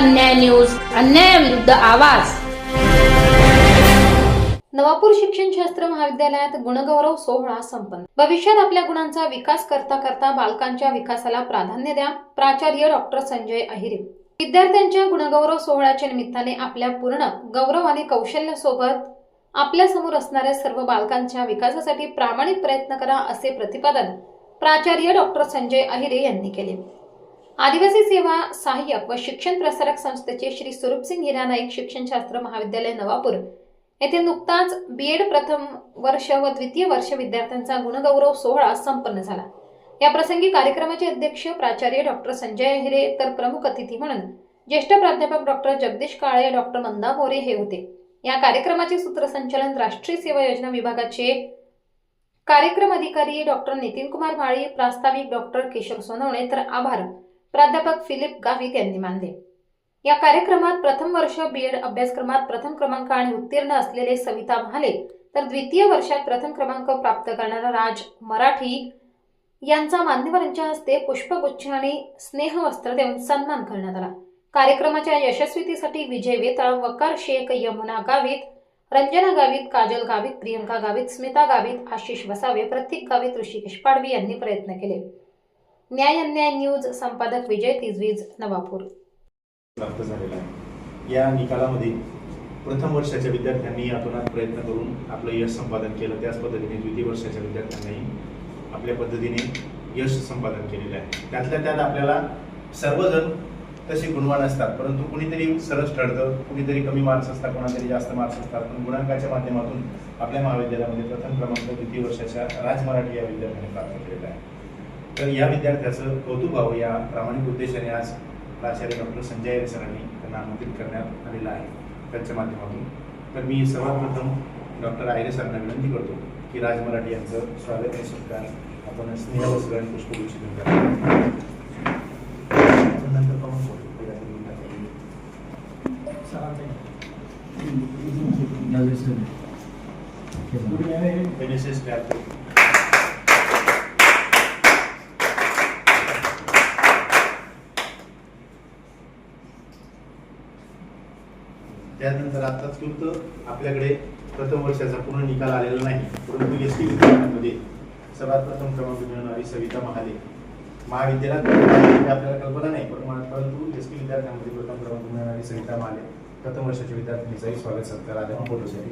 अन्याय न्यूज आवाज. नवापूर शिक्षण शास्त्र महाविद्यालयात गुणगौरव सोहळा संपन्न. भविष्यात आपल्या गुणांचा विकास करता करता बालकांच्या विकासाला प्राधान्य द्या प्राचार्य डॉक्टर संजय अहिरे. विद्यार्थ्यांच्या गुणगौरव सोहळ्याच्या निमित्ताने आपल्या पूर्ण गौरव आणि कौशल्यासोबत आपल्यासमोर असणाऱ्या सर्व बालकांच्या विकासासाठी प्रामाणिक प्रयत्न करा असे प्रतिपादन प्राचार्य डॉक्टर संजय अहिरे यांनी केले. आदिवासी सेवा सहाय्यक व शिक्षण प्रसारक संस्थेचे श्री स्वरूपसिंग हिरा नाईक शिक्षणशास्त्र महाविद्यालय नवापूर. येथे नुकताच बीएड प्रथम वर्ष व द्वितीय वर्ष विद्यार्थ्यांचा गुणगौरव सोहळा संपन्न झाला. या प्रसंगी कार्यक्रमाचे अध्यक्ष प्राचार्य डॉक्टर संजय हिरे तर प्रमुख अतिथी म्हणून ज्येष्ठ प्राध्यापक डॉक्टर जगदीश काळे डॉक्टर मंदा मोरे हे होते. या कार्यक्रमाचे सूत्रसंचालन राष्ट्रीय सेवा योजना विभागाचे कार्यक्रम अधिकारी डॉक्टर नितीन कुमार माळी प्रास्ताविक डॉक्टर किशोर सोनवणे तर आभार. प्राध्यापक फिलिप गावित यांनी मानले. या कार्यक्रमात प्रथम वर्ष बीएड अभ्यासक्रमात प्रथम क्रमांक आणि उत्तीर्ण असलेले सविता महाले तर द्वितीय वर्षात प्रथम क्रमांक प्राप्त करणारा राज मराठी यांचा मान्यवरांच्या हस्ते पुष्पगुच्छ आणि स्नेहवस्त्र देऊन सन्मान करण्यात आला. कार्यक्रमाच्या यशस्वीतीसाठी विजय वेताळ वकार शेख यमुना गावित रंजना गावित काजल गावित प्रियंका गावित स्मिता गावित आशिष वसावे प्रत्येक गावित ऋषिकेश पाडवी यांनी प्रयत्न केले. न्याय अन्याय न्यूज संपादक विजय तिजवीज नवापूर. प्राप्त झालेला आहे. या निकालामध्ये प्रथम वर्षाच्या विद्यार्थ्यांनी यातून प्रयत्न करून आपलं यश संपादन केलं. त्याच पद्धतीने द्वितीय वर्षाच्या विद्यार्थ्यांनाही आपल्या पद्धतीने यश संपादन केलेलं आहे. त्यातल्या त्यात आपल्याला सर्वजण तसे गुणवान असतात परंतु कुणीतरी सरस ठरतं कुणीतरी कमी मार्क्स असतात कोणातरी जास्त मार्क्स असतात. पण गुणांकाच्या माध्यमातून आपल्या महाविद्यालयामध्ये प्रथम क्रमांक द्वितीय वर्षाच्या राजमराठी या विद्यार्थ्याने प्राप्त केलेला आहे. तर या विद्यार्थ्याचं कौतुक व्हावं या प्रामाणिक उद्देशाने आज प्राचार्य डॉक्टर संजय सरांनी त्यांना आमंत्रित करण्यात आलेलं आहे. त्यांच्या माध्यमातून तर मी सर्वात प्रथम डॉक्टर आयरे सरांना विनंती करतो की राज मराठी यांचं स्वागत आणि सत्कार आपण स्नेहवस्त्र आणि पुष्पगुच्छ देऊन करावं. आपण त्यानंतर आता तूर्त आपल्याकडे प्रथम वर्षाचा पूर्ण निकाल आलेला नाही परंतु एस टी विद्यार्थ्यांमध्ये सर्वात प्रथम क्रमांक मिळवणारी सविता महाले. महाविद्यालयात आपल्याला कल्पना नाही पण परंतु एस टी विद्यार्थ्यांमध्ये प्रथम क्रमांक मिळवणारी सविता महाले. प्रथम वर्षाच्या विद्यार्थ्यांचाही स्वागत सत्कार आल्या फोटोसाठी.